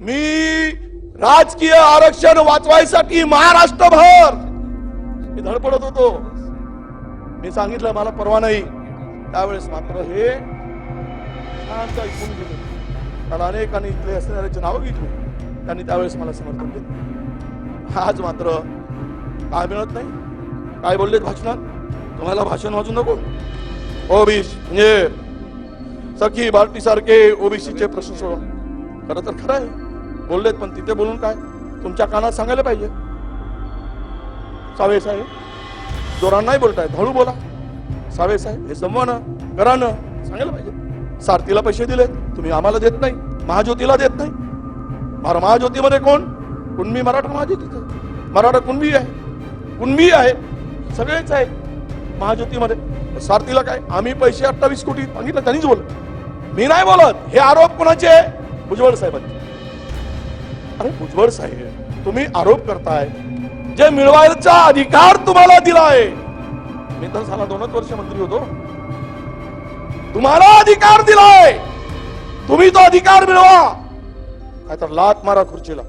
मी राजकीय आरक्षण वाचवायसाठी महाराष्ट्रभर मी धडपडत होतो. मी सांगितलं मला परवा नाही. त्यावेळेस मात्र हे ऐकून गेले. कारण अनेकांनी इथले असणाऱ्याची नावं घेतली. त्यांनी त्यावेळेस मला समर्थन दिलं. आज मात्र काय मिळत नाही? काय बोललेत भाषणात? तुम्हाला भाषण वाचू नको. ओबीसी म्हणजे सखी बार्टी सारखे ओबीसीचे प्रश्न सोडव खरं तर खरं आहे. बोललेत पण तिथे बोलून काय? तुमच्या कानात सांगायला पाहिजे. सावे साहेब जोरान नाही बोलताय हळू बोला. सावे साहेब हे जमवानं घरानं सांगायला पाहिजे. सारथीला पैसे दिले तुम्ही आम्हाला देत नाही महाज्योतीला देत नाही. मारा महाज्योतीमध्ये कोण? कुणबी मराठा महाज्योतीच. मराठा कुणबी आहे? कुणबी आहे? सगळेच आहे महाज्योतीमध्ये. सारथीला काय? आम्ही पैसे अठ्ठावीस कोटी सांगितलं त्यांनीच बोलत मी नाही बोलत हे आरोप कोणाचे? आहे? भुजबळ साहेबांचे. अरे भुजबळ साहेब तुम्ही आरोप करताय. जे मिळवायचा अधिकार तुम्हाला दिलाय. मी तर झाला दोनच वर्ष मंत्री होतो. तुम्हाला अधिकार दिलाय. तुम्ही तो अधिकार मिळवा. काय तर लात मारा खुर्चीला.